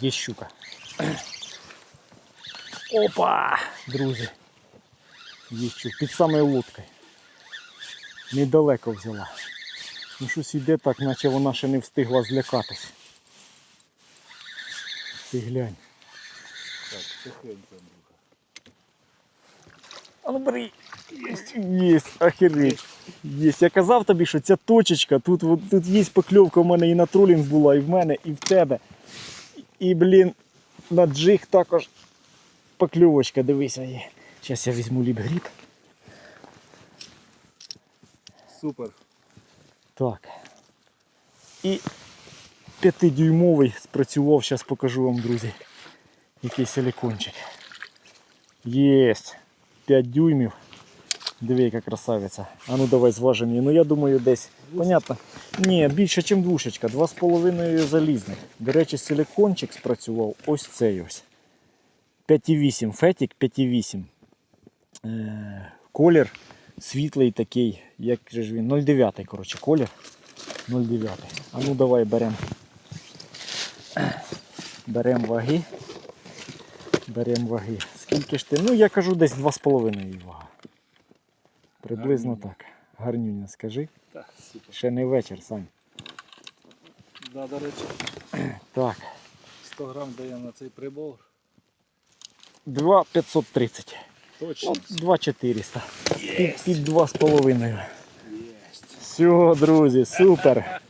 Є щука. Опа! Друзі. Є щука. Під самою лодкою. Недалеко взяла. Ну щось іде так, наче вона ще не встигла злякатись. Ти глянь. Так, тихенько. А ну бери. Єсть, єсть, охереть. Єсть. Я казав тобі, що ця точечка, тут, тут є покльовка в мене і на тролінг була, і в мене, і в тебе. І, блін, на джиг також покльовочка, дивися є. Зараз я візьму ліп-гріб. Супер. Так. І п'ятидюймовий спрацював, зараз покажу вам, друзі. Який силикончик. Єсть. 5 дюймів. Диви, яка красавиця. А ну давай зважимо її. Ну я думаю десь. Понятно. Ні, більше, ніж двушечка. 2,5 залізних. До речі, силикончик спрацював ось цей ось. 5,8. Фетік 5,8. Е, колір світлий такий, як же ж він, 0,9, коротше, колір. 0,9. А ну давай беремо. Беремо ваги. Беремо ваги. Скільки ж ти? Ну я кажу десь 2,5 її вага. Приблизно Гарнюня. так. Гарнюня, скажи. Так, супер. Ще не вечір, Сань. Да, до речі, Так. 100 грам даємо на цей прибор. 2,530. Точно. 2,400. Під, під 2,5. Єсть. Все, друзі, супер.